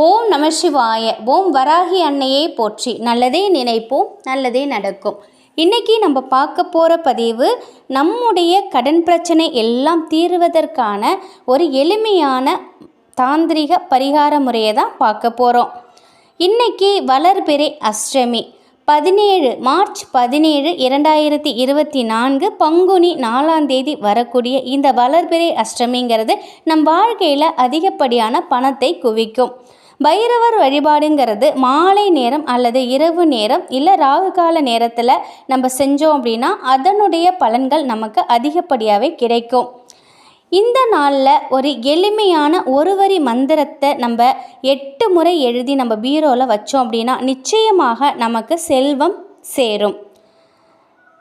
ஓம் நம சிவாய ஓம் வராகி அன்னையை போற்றி நல்லதே நினைப்போம் நல்லதே நடக்கும். இன்னைக்கு நம்ம பார்க்க போகிற பதிவு நம்முடைய கடன் பிரச்சனை எல்லாம் தீர்வதற்கான ஒரு எளிமையான தாந்திரிக பரிகார முறையை தான் பார்க்க போகிறோம் இன்னைக்கு வளர்பிறை அஷ்டமி பதினேழு மார்ச் பதினேழு இரண்டாயிரத்தி இருபத்தி நான்கு பங்குனி நாலாம் தேதி வரக்கூடிய இந்த வளர்பிறை அஷ்டமிங்கிறது நம் வாழ்க்கையில் அதிகப்படியான பணத்தை குவிக்கும். பைரவர் வழிபாடுங்கிறது மாலை நேரம் அல்லது இரவு நேரம் இல்லை ராகு கால நேரத்தில் நம்ம செஞ்சோம் அப்படின்னா அதனுடைய பலன்கள் நமக்கு அதிகப்படியாகவே கிடைக்கும். இந்த நாளில் ஒரு எளிமையான ஒரு வரி மந்திரத்தை நம்ம எட்டு முறை எழுதி நம்ம பீரோவில் வச்சோம் அப்படின்னா நிச்சயமாக நமக்கு செல்வம் சேரும்.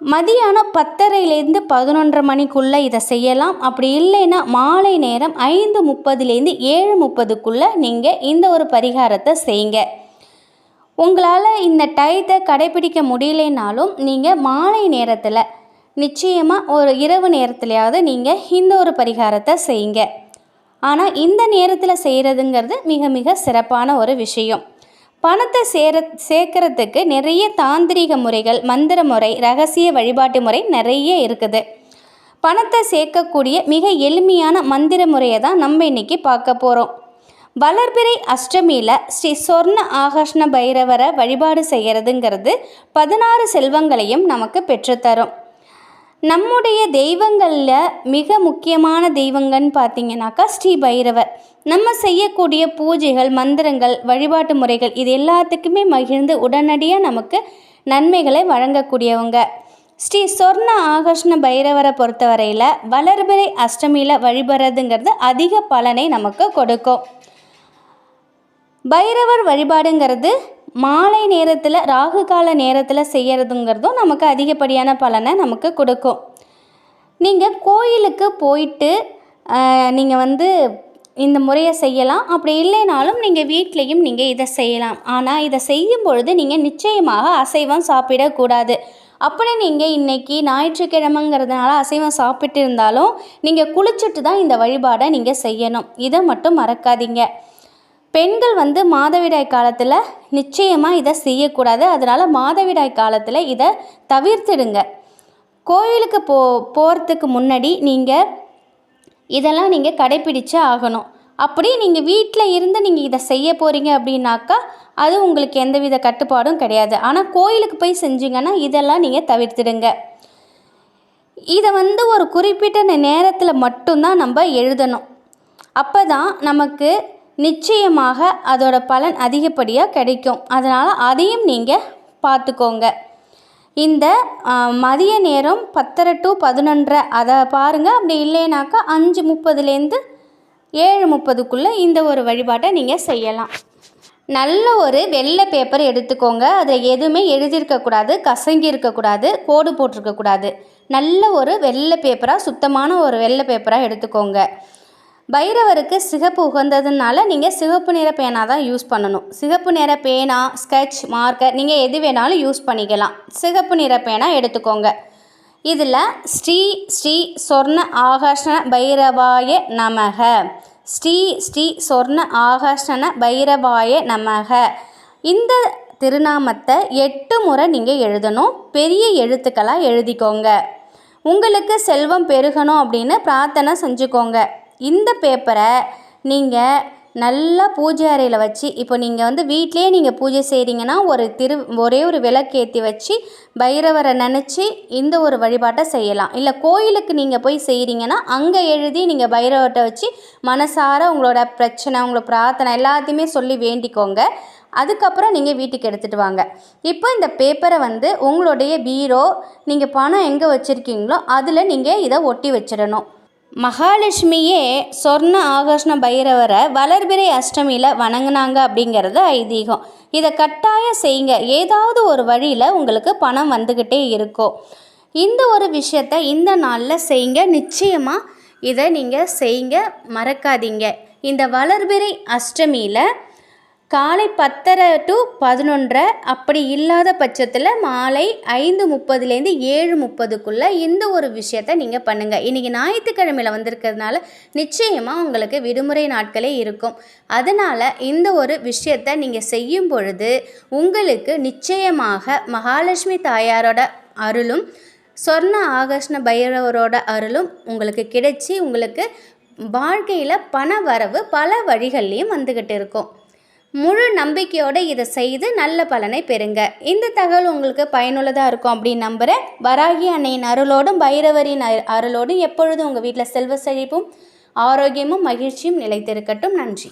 மதியானம் பத்தரைலேருந்து பதினொன்றரை மணிக்குள்ளே இதை செய்யலாம். அப்படி இல்லைன்னா மாலை நேரம் ஐந்து முப்பதுலேருந்து ஏழு முப்பதுக்குள்ளே நீங்கள் இந்த ஒரு பரிகாரத்தை செய்யுங்க. உங்களால் இந்த டயத்தை கடைபிடிக்க முடியலைனாலும் நீங்கள் மாலை நேரத்தில் நிச்சயமாக ஒரு இரவு நேரத்துலையாவது நீங்கள் இந்த ஒரு பரிகாரத்தை செய்யுங்க. ஆனால் இந்த நேரத்தில் செய்கிறதுங்கிறது மிக மிக சிறப்பான ஒரு விஷயம். பணத்தை சேர சேர்க்கறதுக்கு நிறைய தாந்திரிக முறைகள் மந்திர முறை ரகசிய வழிபாட்டு முறை நிறைய இருக்குது. பணத்தை சேர்க்கக்கூடிய மிக எளிமையான மந்திர முறையை தான் நம்ம இன்னைக்கு பார்க்க போகிறோம் வளர்பிறை அஷ்டமியில் ஸ்ரீ சொர்ண ஆகர்ஷ்ண பைரவரை வழிபாடு செய்கிறதுங்கிறது பதினாறு செல்வங்களையும் நமக்கு பெற்றுத்தரும். நம்முடைய தெய்வங்களில் மிக முக்கியமான தெய்வங்கன்னு பார்த்தீங்கன்னாக்கா ஸ்ரீ பைரவர். நம்ம செய்யக்கூடிய பூஜைகள் மந்திரங்கள் வழிபாட்டு முறைகள் இது எல்லாத்துக்குமே மகிழ்ந்து உடனடியாக நமக்கு நன்மைகளை வழங்கக்கூடியவங்க. ஸ்ரீ சொர்ண ஆகர்ஷ்ண பைரவரை பொறுத்தவரையில் வளர்பிறை அஷ்டமியில் வழிபடுறதுங்கிறது அதிக பலனை நமக்கு கொடுக்கும். பைரவர் வழிபாடுங்கிறது மாலை நேரத்தில் ராகு கால நேரத்தில் செய்கிறதுங்கிறதும் நமக்கு அதிகப்படியான பலனை நமக்கு கொடுக்கும். நீங்கள் கோயிலுக்கு போயிட்டு நீங்கள் வந்து இந்த முறையை செய்யலாம். அப்படி இல்லைனாலும் நீங்கள் வீட்லேயும் நீங்கள் இதை செய்யலாம். ஆனால் இதை செய்யும் பொழுது நீங்கள் நிச்சயமாக அசைவம் சாப்பிடக்கூடாது. அப்படி நீங்கள் இன்றைக்கி ஞாயிற்றுக்கிழமைங்கிறதுனால அசைவம் சாப்பிட்டு இருந்தாலும் நீங்கள் குளிச்சுட்டு தான் இந்த வழிபாடை நீங்கள் செய்யணும். இதை மட்டும் மறக்காதீங்க. பெண்கள் வந்து மாதவிடாய் காலத்தில் நிச்சயமாக இதை செய்யக்கூடாது. அதனால் மாதவிடாய் காலத்தில் இதை தவிர்த்துடுங்க. கோயிலுக்கு போ போகிறதுக்கு முன்னாடி நீங்கள் இதெல்லாம் நீங்கள் கடைப்பிடிச்சே ஆகணும். அப்படி நீங்கள் வீட்டில் இருந்து நீங்கள் இதை செய்ய போகிறீங்க அப்படின்னாக்கா அது உங்களுக்கு எந்தவித கட்டுப்பாடும் கிடையாது. ஆனால் கோயிலுக்கு போய் செஞ்சீங்கன்னா இதெல்லாம் நீங்கள் தவிர்த்துடுங்க. இதை வந்து ஒரு குறிப்பிட்ட நேரத்தில் மட்டும்தான் நம்ம எழுதணும். அப்போ தான் நமக்கு நிச்சயமாக அதோட பலன் அதிகப்படியாக கிடைக்கும். அதனால் அதையும் நீங்கள் பார்த்துக்கோங்க. இந்த மதிய நேரம் பத்தரை டு பதினொன்றரை. அதை பாருங்கள் அப்படி இல்லைனாக்கா அஞ்சு முப்பதுலேருந்து ஏழு முப்பதுக்குள்ளே இந்த ஒரு வழிபாட்டை நீங்கள் செய்யலாம். நல்ல ஒரு வெள்ளை பேப்பர் எடுத்துக்கோங்க. அதில் எதுவுமே எழுதியிருக்கக்கூடாது கசங்கி இருக்கக்கூடாது கோடு போட்டிருக்கக்கூடாது நல்ல ஒரு வெள்ளை பேப்பராக சுத்தமான ஒரு வெள்ளை பேப்பராக எடுத்துக்கோங்க. பைரவருக்கு சிகப்பு உகந்ததுனால நீங்கள் சிகப்பு நிற பேனா தான் யூஸ் பண்ணணும். சிகப்பு நிற பேனா ஸ்கெட்ச் மார்க்கர் நீங்கள் எது வேணாலும் யூஸ் பண்ணிக்கலாம். சிகப்பு நிற பேனா எடுத்துக்கோங்க. இதில் ஸ்ரீ ஸ்ரீ சொர்ண ஆகர்ஷண பைரவாய நமக. ஸ்ரீ ஸ்ரீ சொர்ண ஆகர்ஷண பைரவாய நமக. இந்த திருநாமத்தை எட்டு முறை நீங்கள் எழுதணும். பெரிய எழுத்துக்களாக எழுதிக்கோங்க. உங்களுக்கு செல்வம் பெருகணும் அப்படின்னு பிரார்த்தனை செஞ்சுக்கோங்க. இந்த பேப்பரை நீங்கள் நல்லா பூஜை அறையில் வச்சு இப்போ நீங்கள் வந்து வீட்டிலே நீங்கள் பூஜை செய்கிறீங்கன்னா ஒரு திரு ஒரே ஒரு விளக்கேற்றி வச்சு பைரவரை நினச்சி இந்த ஒரு வழிபாட்டை செய்யலாம். இல்லை கோயிலுக்கு நீங்கள் போய் செய்கிறீங்கன்னா அங்கே எழுதி நீங்கள் பைரவர்கிட்ட வச்சு மனசார உங்களோட பிரச்சனை உங்களோட பிரார்த்தனை எல்லாத்தையுமே சொல்லி வேண்டிக்கோங்க. அதுக்கப்புறம் நீங்கள் வீட்டுக்கு எடுத்துகிட்டு வாங்க. இப்போ இந்த பேப்பரை வந்து உங்களுடைய பீரோ நீங்கள் பணம் எங்கே வச்சுருக்கீங்களோ அதில் நீங்கள் இதை ஒட்டி வச்சிடணும். மகாலட்சுமியே சொர்ண ஆகர்ஷ்ண பைரவரை வளர்பிறை அஷ்டமியில் வணங்கினாங்க அப்படிங்கிறது ஐதீகம். இதை கட்டாயம் செய்யுங்க. ஏதாவது ஒரு வழியில் உங்களுக்கு பணம் வந்துக்கிட்டே இருக்கும். இந்த ஒரு விஷயத்த இந்த நாளில் செய்யுங்க. நிச்சயமாக இதை நீங்கள் செய்யுங்க. மறக்காதீங்க. இந்த வளர்பிறை அஷ்டமியில் காலை பத்தரை டு பதினொன்றரை அப்படி இல்லாத பட்சத்தில் மாலை ஐந்து முப்பதுலேருந்து ஏழு முப்பதுக்குள்ளே இந்த ஒரு விஷயத்த நீங்கள் பண்ணுங்கள் இன்றைக்கி ஞாயிற்றுக்கிழமையில் வந்திருக்கிறதுனால நிச்சயமாக உங்களுக்கு விடுமுறை நாட்களே இருக்கும். அதனால் இந்த ஒரு விஷயத்தை நீங்கள் செய்யும் பொழுது உங்களுக்கு நிச்சயமாக மகாலட்சுமி தாயாரோட அருளும் சொர்ண ஆகர்ஷ்ண பைரவரோட அருளும் உங்களுக்கு கிடைச்சி உங்களுக்கு வாழ்க்கையில் பண வரவு பல வழிகள்லேயும் வந்துக்கிட்டு இருக்கும். முழு நம்பிக்கையோடு இதை செய்து நல்ல பலனை பெறுங்க. இந்த தகவல் உங்களுக்கு பயனுள்ளதாக இருக்கும் அப்படின்னு நம்புகிறேன் வராகி அன்னையின் அருளோடும் பைரவரின் அருளோடும் எப்பொழுதும் உங்கள் வீட்டில் செல்வ செழிப்பும் ஆரோக்கியமும் மகிழ்ச்சியும் நிலைத்திருக்கட்டும். நன்றி.